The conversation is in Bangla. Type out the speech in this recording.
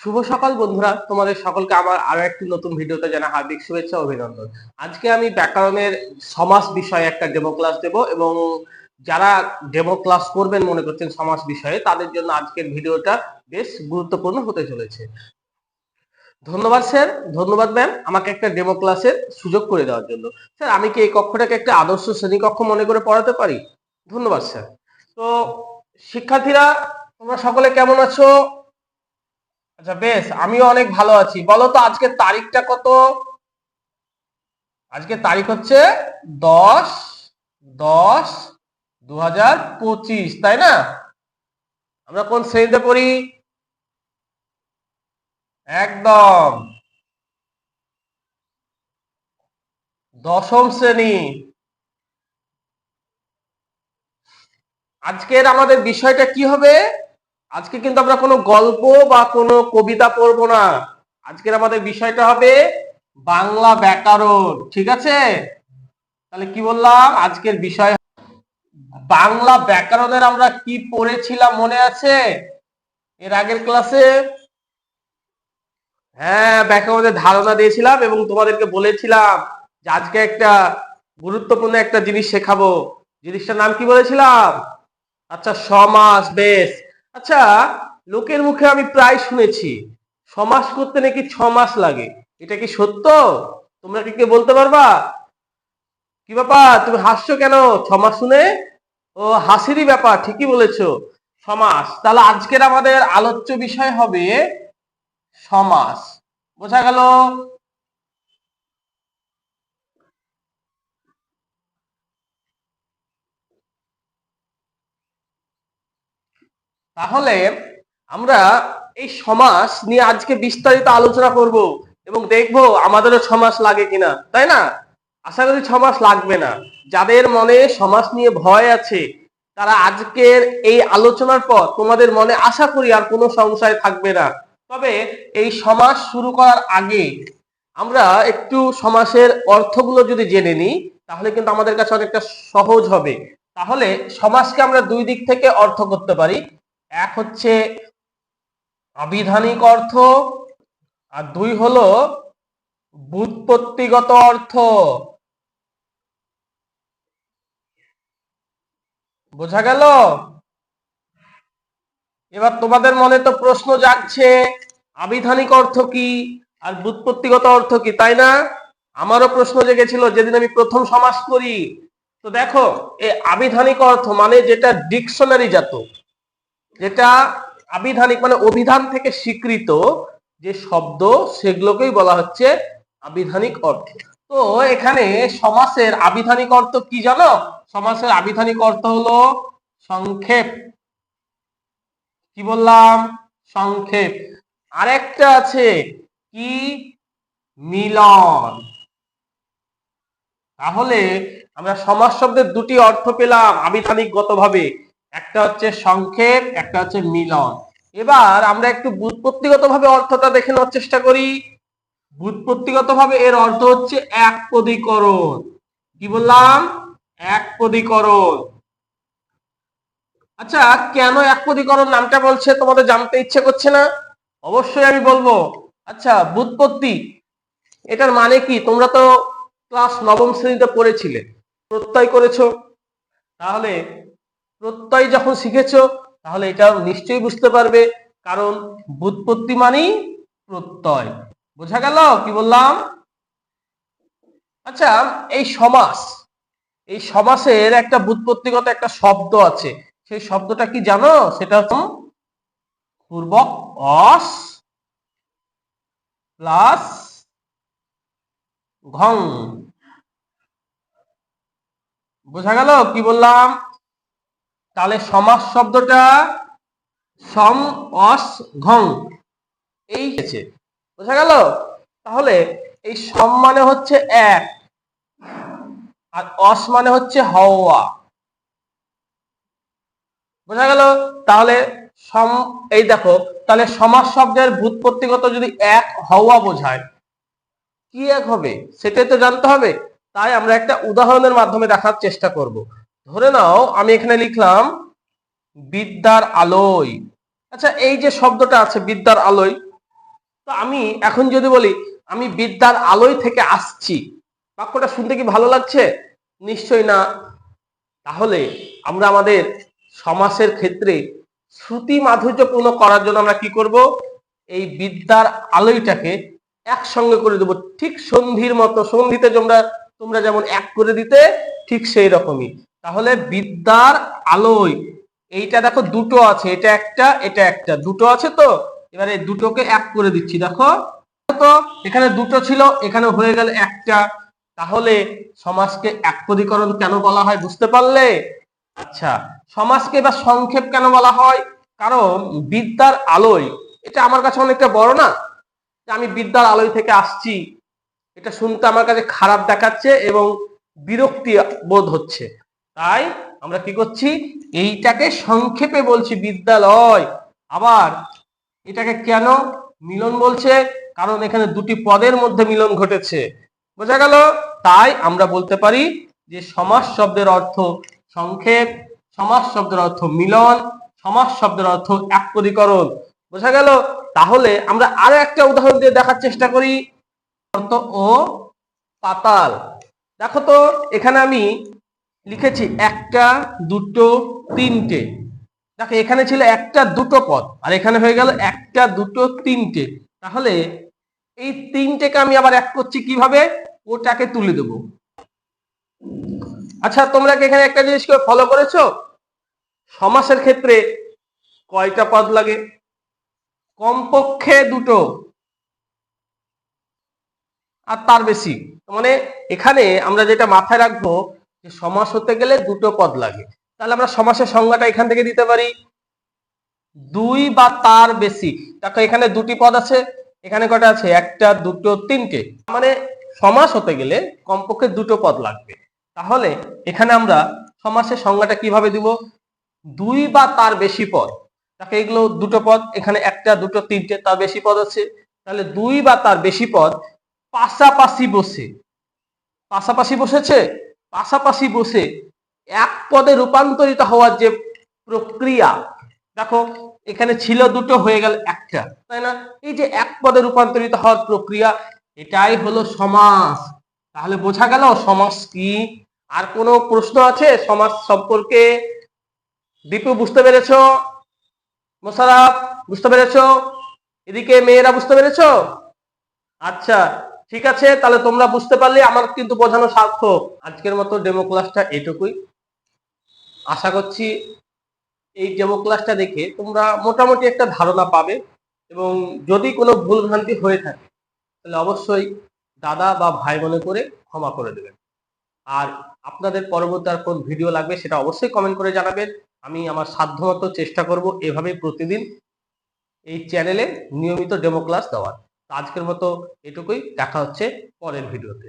শুভ সকাল বন্ধুরা। তোমাদের সকলকে আমার আরও একটি নতুন ভিডিওতে জানা হার্দিক শুভেচ্ছা অভিনন্দন। আজকে আমি ব্যাকরণের সমাস বিষয়ে একটা ডেমো ক্লাস দেব এবং যারা ডেমো ক্লাস করবেন মনে করছেন সমাস বিষয়ে, তাদের জন্য আজকের ভিডিওটা বেশ গুরুত্বপূর্ণ হতে চলেছে। ধন্যবাদ স্যার, ধন্যবাদ ম্যাম আমাকে একটা ডেমো ক্লাসের সুযোগ করে দেওয়ার জন্য। স্যার, আমি কি এই কক্ষটাকে একটা আদর্শ শ্রেণীকক্ষ মনে করে পড়াতে পারি? ধন্যবাদ স্যার। তো, শিক্ষার্থীরা, তোমরা সকলে কেমন আছো? আচ্ছা বেশ, আমিও অনেক ভালো আছি। বলো তো আজকের তারিখটা কত? আজকে তারিখ হচ্ছে দশ দশ দু পঁচিশ, তাই না? আমরা কোন শ্রেণীতে পড়ি? একদম। দশম শ্রেণি। আজকের আমাদের বিষয়টা কি হবে? আজকে কিন্তু আমরা কোনো গল্প বা কোনো কবিতা পড়ব না। আজকের আমাদের বিষয়টা হবে বাংলা ব্যাকরণ, ঠিক আছে? তাহলে কি বললাম? আজকের বিষয় বাংলা ব্যাকরণের আমরা কি পড়েছিলাম মনে আছে? এর আগের ক্লাসে? হ্যাঁ ব্যাকরণের ধারণা দিয়েছিলাম এবং তোমাদেরকে বলেছিলাম যে আজকে একটা গুরুত্বপূর্ণ একটা জিনিস শেখাবো। জিনিসটার নাম কি বলেছিলাম? আচ্ছা সমাস, বেশ। আচ্ছা লোকের মুখে আমি প্রায় শুনেছি, সমাস করতে নাকি ছ মাস লাগে। এটা কি সত্য? তোমরা কি কে বলতে পারবা? কি ব্যাপার? তুমি হাসছো কেন ছমাস শুনে? ও, হাসিরই ব্যাপার, ঠিকই বলেছ। সমাস, তাহলে আজকের আমাদের আলোচ্য বিষয় হবে সমাস। বোঝা গেল? তাহলে আমরা এই সমাস নিয়ে আজকে বিস্তারিত আলোচনা করব এবং দেখব আমাদেরও সমাস লাগে কিনা, তাই না? আশা করি সমাস লাগবে না। যাদের মনে সমাস নিয়ে ভয় আছে, তারা আজকের এই আলোচনার পর তোমাদের মনে আশা করি আর কোনো সংশয় থাকবে না। তবে এই সমাস শুরু করার আগে আমরা একটু সমাসের অর্থগুলো যদি জেনে নিই, তাহলে কিন্তু আমাদের কাছে অনেকটা সহজ হবে। তাহলে সমাজকে আমরা দুই দিক থেকে অর্থ করতে পারি। এক হচ্ছে আবিধানিক অর্থ আর দুই হলো বুৎপত্তিগত অর্থ। বোঝা গেল? এবার তোমাদের মনে তো প্রশ্ন জাগছে, আবিধানিক অর্থ কি আর বুৎপত্তিগত অর্থ কি, তাই না? আমারও প্রশ্ন জেগেছিল, যেদিন আমি প্রথম সমাস করি তো দেখো, এই আবিধানিক অর্থ মানে যেটা ডিকশনারি জাত। যেটা আবিধানিক মানে অভিধান থেকে স্বীকৃত যে শব্দ, সেগুলোকেই বলা হচ্ছে আবিধানিক অর্থ। তো এখানে সমাসের আবিধানিক অর্থ কি জানো? সমাসের আবিধানিক অর্থ হলো সংক্ষেপ। কি বললাম? সংক্ষেপ। আরেকটা আছে কি? মিলন। তাহলে আমরা সমাজ শব্দের দুটি অর্থ পেলাম আবিধানিকগত ভাবে একটা হচ্ছে সংক্ষেপ, একটা হচ্ছে মিলন। এবার আমরা একটু বুৎপত্তিগত ভাবে অর্থটা দেখে নেওয়ার চেষ্টা করি। বুৎপত্তিগত ভাবে এর অর্থ হচ্ছে এক পদীকরণ কি বললাম? এক পদীকরণ আচ্ছা কেন এক পদীকরণ নামটা বলছে তোমাদের জানতে ইচ্ছে করছে না? অবশ্যই আমি বলব। আচ্ছা বুৎপত্তি এটার মানে কি? তোমরা তো ক্লাস নবম শ্রেণীতে পড়েছিলে, প্রত্যয় করেছ। তাহলে প্রত্যয় যখন শিখেছ, তাহলে এটা নিশ্চয়ই বুঝতে পারবে, কারণ বুৎপত্তি মানেই প্রত্যয়। বোঝা গেল? কি বললাম? আচ্ছা এই সমাস, এই সমাসের একটা বুৎপত্তিগত একটা শব্দ আছে। সেই শব্দটা কি জানো? সেটা হচ্ছে পূর্বক অস প্লাস ঘং। বোঝা গেল? কি বললাম? তাহলে সমাস শব্দটা সম অস ঘং। এই আছে বোঝা গেল? তাহলে এই সম মানে হচ্ছে এক, আর অস মানে হচ্ছে হওয়া। বোঝা গেল? তাহলে সম, এই দেখো, তাহলে সমাস শব্দের ভূতপত্তিগত যদি এক হওয়া বোঝায়, কি এক হবে? সেটাই তো জানতে হবে। তাই আমরা একটা উদাহরণের মাধ্যমে দেখার চেষ্টা করব। ধরে নাও, আমি এখানে লিখলাম, বিদ্যার আলোয়। আচ্ছা এই যে শব্দটা আছে, বিদ্যার আলোয়, তো আমি এখন যদি বলি, আমি বিদ্যার আলোয় থেকে আসছি। বাক্যটা শুনতে কি ভালো লাগছে? নিশ্চয়ই না। তাহলে আমরা আমাদের সমাসের ক্ষেত্রে শ্রুতি মাধুর্যপূর্ণ করার জন্য আমরা কি করব? এই বিদ্যার আলোয়টাকে একসঙ্গে করে দেবো। ঠিক সন্ধির মতো, সন্ধিতে তোমরা তোমরা যেমন এক করে দিতে, ঠিক সেই রকমই। তাহলে বিদ্যার আলোয়, এইটা দেখো দুটো আছে, এটা একটা এটা একটা, দুটো আছে তো? এবারে দুটোকে এক করে দিচ্ছি, দেখো। তো এখানে দুটো ছিল, এখানে হয়ে গেল একটা। তাহলে সমাজকে একপদীকরণ কেন বলা হয়, বুঝতে পারলে? আচ্ছা সমাজকে বা সংক্ষেপ কেন বলা হয়? কারণ বিদ্যার আলোয়, এটা আমার কাছে অনেকটা বড় না? আমি বিদ্যার আলোয় থেকে আসছি, এটা শুনতে আমার কাছে খারাপ দেখাচ্ছে এবং বিরক্তি বোধ হচ্ছে। তাই আমরা কি করছি? এইটাকে সংক্ষেপে বলছি বিদ্যালয়। আবার এটাকে কেন মিলন বলছে? কারণ এখানে দুটি পদের মধ্যে মিলন ঘটেছে। বোঝা গেল? তাই আমরা বলতে পারি যে সমাস শব্দের অর্থ সংক্ষেপ, সমাস শব্দের অর্থ মিলন, সমাস শব্দের অর্থ একপদীকরণ। বোঝা গেল? তাহলে আমরা আরও একটা উদাহরণ দিয়ে দেখার চেষ্টা করি। অর্থ ও পাতাল। দেখো তো, এখানে আমি লিখেছি একটা, দুটো, তিনটে। দেখো, এখানে ছিল একটা, দুটো পদ, আর এখানে হয়ে গেল একটা, দুটো, তিনটে। তাহলে এই তিনটেকে আমি আবার এক করছি কীভাবে? ওটাকে তুলে দেব। আচ্ছা তোমরা কি এখানে একটা জিনিস ফলো করেছ? সমাসের ক্ষেত্রে কয়টা পদ লাগে? কমপক্ষে দুটো। আর তার বেশি। মানে এখানে আমরা যেটা মাথায় রাখব যে সমাস হতে গেলে দুটো পদ লাগে। তাহলে আমরা সমাসের সংজ্ঞাটা এখান থেকে দিতে পারি। দুই বা তার বেশি। দেখো এখানে দুটি পদ আছে, এখানে কটা আছে? একটা, দুটো, তিনটে। মানে সমাস হতে গেলে কমপক্ষে দুটো পদ লাগবে। তাহলে এখানে আমরা সমাসের সংজ্ঞাটা কীভাবে দিব? দুই বা তার বেশি পদ। দেখো এগুলো দুটো পদ, এখানে একটা, দুটো, তিনটে, তার বেশি পদ আছে। তাহলে দুই বা তার বেশি পদ পাশাপাশি বসে। পাশাপাশি বসেছে? পাশাপাশি বসে এক পদে রূপান্তরিত হওয়ার যে প্রক্রিয়া, দেখো এখানে ছিল দুটো, হয়ে গেল একটা, তাই না? এই যে এক পদে রূপান্তরিত হওয়ার প্রক্রিয়া, এটাই হলো সমাস। তাহলে বোঝা গেল সমাস কি? আর কোনো প্রশ্ন আছে সমাজ সম্পর্কে? দীপু, বুঝতে পেরেছ? মোশারফ বুঝতে পেরেছ? এদিকে মেয়েরা, বুঝতে পেরেছ? আচ্ছা ঠিক আছে, তাহলে তোমরা বুঝতে পারলে আমার কিন্তু বোঝানো সার্থক। আজকের মতো ডেমো ক্লাসটা এটুকুই। আশা করছি এই ডেমো ক্লাসটা দেখে তোমরা মোটামুটি একটা ধারণা পাবে এবং যদি কোনো ভুল ভ্রান্তি হয়ে থাকে, তাহলে অবশ্যই দাদা বা ভাই মনে করে ক্ষমা করে দেবেন। আর আপনাদের পরবর্তী আর কোন ভিডিও লাগবে সেটা অবশ্যই কমেন্ট করে জানাবেন। আমি আমার সাধ্যমতো চেষ্টা করব এভাবে প্রতিদিন এই চ্যানেলে নিয়মিত ডেমো ক্লাস দেওয়ার। আজকের মতো এটুকুই। দেখা হচ্ছে পরের ভিডিওতে।